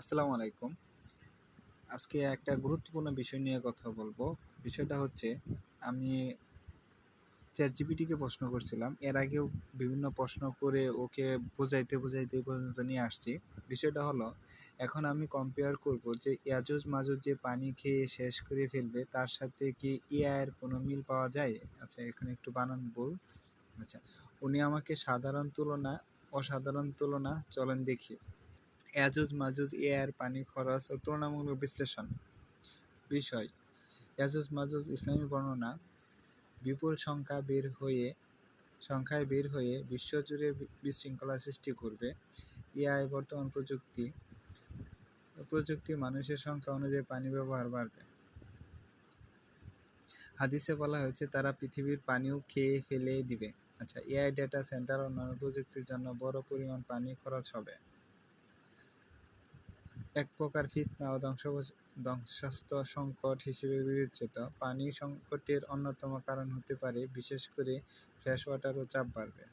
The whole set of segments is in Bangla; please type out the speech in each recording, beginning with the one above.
আসসালামু আলাইকুম। আজকে একটা গুরুত্বপূর্ণ বিষয় নিয়ে কথা বলব। বিষয়টা হচ্ছে, আমি চ্যাট জিপিটিকে প্রশ্ন করছিলাম। এর আগেও বিভিন্ন প্রশ্ন করে ওকে বোঝাইতে বোঝাইতে পর্যন্ত নিয়ে আসছি। বিষয়টা হলো, এখন আমি কম্পেয়ার করব যে ইয়াজুজ মাজুজ যে পানি খেয়ে শেষ করে ফেলবে, তার সাথে কি এআইয়ের কোনো মিল পাওয়া যায়? আচ্ছা এখানে একটু বানান বল আচ্ছা উনি আমাকে সাধারণ তুলনা, অসাধারণ তুলনা, চলেন দেখি। ইয়াজুজ মাজুজ এআইয়ের পানি খরচ ও তুলনামূলক বিশ্লেষণ। বিষয় ইয়াজুজ মাজুজ ইসলামী বর্ণনা বিপুল সংখ্যা বের হয়ে সংখ্যায় বের হয়ে বিশ্বজুড়ে বিশৃঙ্খলা সৃষ্টি করবে এআই বর্তমান প্রযুক্তি প্রযুক্তি মানুষের সংখ্যা অনুযায়ী পানি ব্যবহার বাড়বে হাদিসে বলা হয়েছে তারা পৃথিবীর পানিও খেয়ে ফেলে দিবে। আচ্ছা এআই ডেটা সেন্টার অন্যান্য প্রযুক্তির জন্য বড় পরিমাণ পানি খরচ হবে। এক প্রকার ফিতনা ও ধ্বংস ধ্বংসাস্ত্র সংকট হিসেবে বিবেচিত। পানি সংকটের অন্যতম কারণ হতে পারে, বিশেষ করে ফ্রেশ ওয়াটার ও চাপ বাড়বে।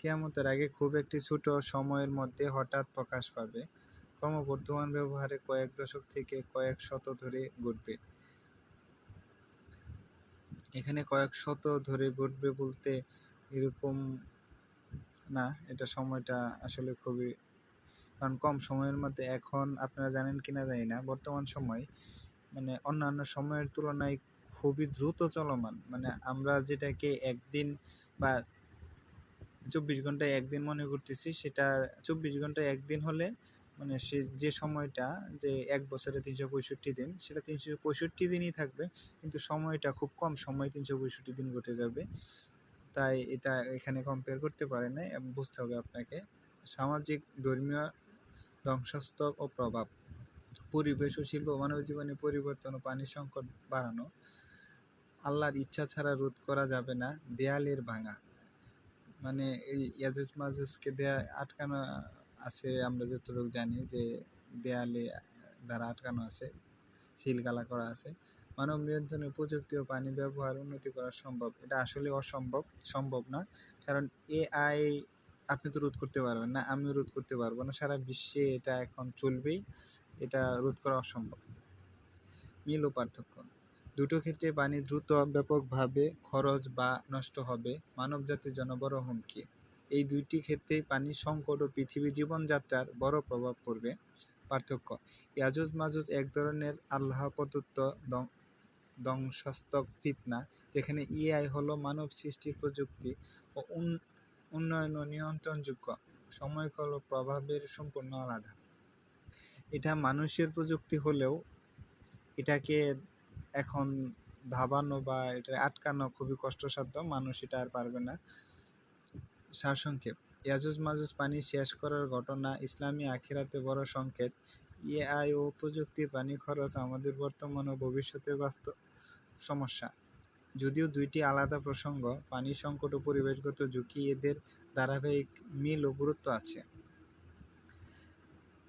কেয়ামতের আগে খুব একটি ছোট সময়ের মধ্যে হঠাৎ প্রকাশ পাবে। ক্রমবর্ধমান ব্যবহারে কয়েক দশক থেকে কয়েক শত ধরে ঘটবে। এখানে কয়েক শত ধরে ঘটবে বলতে এরকম না, এটা সময়টা আসলে খুবই কারণ কম সময়ের মধ্যে এখন আপনারা জানেন কিনা জানি না, বর্তমান সময় মানে অন্যান্য সময়ের তুলনায় খুবই দ্রুত চলমান। মানে আমরা যেটাকে একদিন বা চব্বিশ ঘন্টায় একদিন মনে করতেছি, সেটা চব্বিশ ঘন্টায় একদিন হলে মানে সে যে সময়টা যে এক বছরে তিনশো পঁয়ষট্টি দিন, সেটা তিনশো পঁয়ষট্টি দিনই থাকবে, কিন্তু সময়টা খুব কম সময় তিনশো পঁয়ষট্টি দিন ঘটে যাবে। তাই এটা এখানে কম্পেয়ার করতে পারে না বুঝতে হবে আপনাকে। সামাজিক, ধর্মীয় ধ্বংসাত্মক ও প্রভাব। পরিবেশ ও শিল্প মানব জীবনে পরিবর্তন ও পানি সংকট বাড়ানো। আল্লাহর ইচ্ছা ছাড়া রোধ করা যাবে না, দেয়ালের ভাঙা। মানে এই ইয়াজুজ মাজুজকে দেয়া আটকানো আছে, আমরা যতটুকু জানি যে দেয়ালে দ্বারা আটকানো আছে সিলগালা করা আছে। মানব নিয়ন্ত্রণে প্রযুক্তি ও পানি ব্যবহার উন্নতি করা সম্ভব। এটা আসলে অসম্ভব, সম্ভব না। কারণ এআই আপনি তো রোধ করতে পারবেন না, আমিও রোধ করতে পারব না। সারা বিশ্বে এটা এখন চলবেই, এটা রোধ করা অসম্ভব। মিল ও পার্থক্য। দুটো ক্ষেত্রে পানি দ্রুত ব্যাপকভাবে খরচ বা নষ্ট হবে। মানবজাতির জন্য বড় হুমকি। এই দুইটি ক্ষেত্রেই পানির সংকট ও পৃথিবী জীবনযাত্রার বড় প্রভাব পড়বে। পার্থক্য। ইয়াজুজ মাজুজ এক ধরনের আল্লাহ প্রদত্ত ধ্বংসাত্মক ফিতনা, যেখানে ইআই হলো মানব সৃষ্টি প্রযুক্তি ও উন্নয়ন ও নিয়ন্ত্রণযোগ্য, সময়কাল ও প্রভাবের সম্পূর্ণ আলাদা। এটা মানুষের প্রযুক্তি হলেও এটাকে এখন ধাবানো বা এটা আটকানো খুবই কষ্টসাধ্য, মানুষ এটা আর পারবে না। সারসংক্ষেপ, ইয়াজুজ মাজুজ পানি শেষ করার ঘটনা, ইসলামী আখিরাতে বড় সংকেত, এআই ও প্রযুক্তি পানি খরচ আমাদের বর্তমান ও ভবিষ্যতের বাস্তব সমস্যা। যদিও দুইটি আলাদা প্রসঙ্গ পানি সংকট ও পরিবেশগত ঝুঁকি এদের ধারাবাহিক মিল ও গুরুত্ব আছে।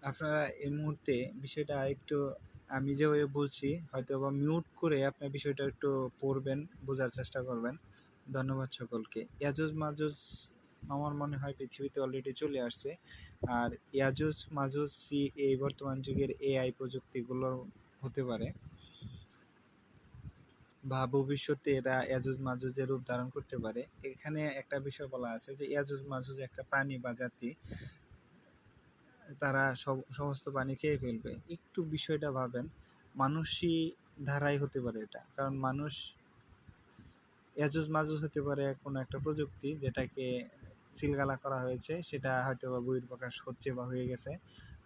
আপনারা এই মুহূর্তে বিষয়টা একটু আমি যেভাবে বলছি হয়তো বা মিউট করে আপনার বিষয়টা একটু পড়বেন, বোঝার চেষ্টা করবেন। ধন্যবাদ সকলকে। ইয়াজুজ মাজুজ, আমার মনে হয় পৃথিবীতে অলরেডি চলে আসছে। আর ইয়াজুজ মাজুজ, সি এই বর্তমান যুগের এআই প্রযুক্তিগুলো হতে পারে। বা ভবিষ্যতে এরা ইয়াজুজ মাজুজের রূপ ধারণ করতে পারে। এখানে একটা বিষয় বলা আছে যে ইয়াজুজ মাজুজ একটা প্রাণী বা জাতি, তারা সব, সমস্ত প্রাণী খেয়ে ফেলবে। একটু বিষয়টা ভাবেন, মানুষই ধারাই হতে পারে এটা। কারণ মানুষ ইয়াজুজ মাজুজ হতে পারে কোনো একটা প্রযুক্তি যেটাকে সিলগালা করা হয়েছে, সেটা হয়তো বা বহির প্রকাশ হচ্ছে বা হয়ে গেছে।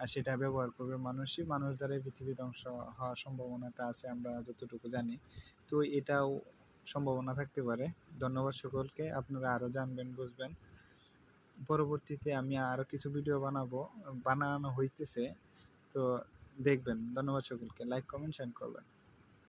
সেটা ব্যবহার করবে মানুষই। মানুষ দ্বারাই পৃথিবী ধ্বংস হওয়ার সম্ভাবনাটা আছে, আমরা যতটুকু জানি। তো এটাও সম্ভাবনা থাকতে পারে। ধন্যবাদ সকলকে, আপনারা আরও জানবেন, বুঝবেন। পরবর্তীতে আমি আরও কিছু ভিডিও বানাবো, বানানো হইতেছে। তো দেখবেন। ধন্যবাদ সকলকে। লাইক কমেন্ট শেয়ার করবেন।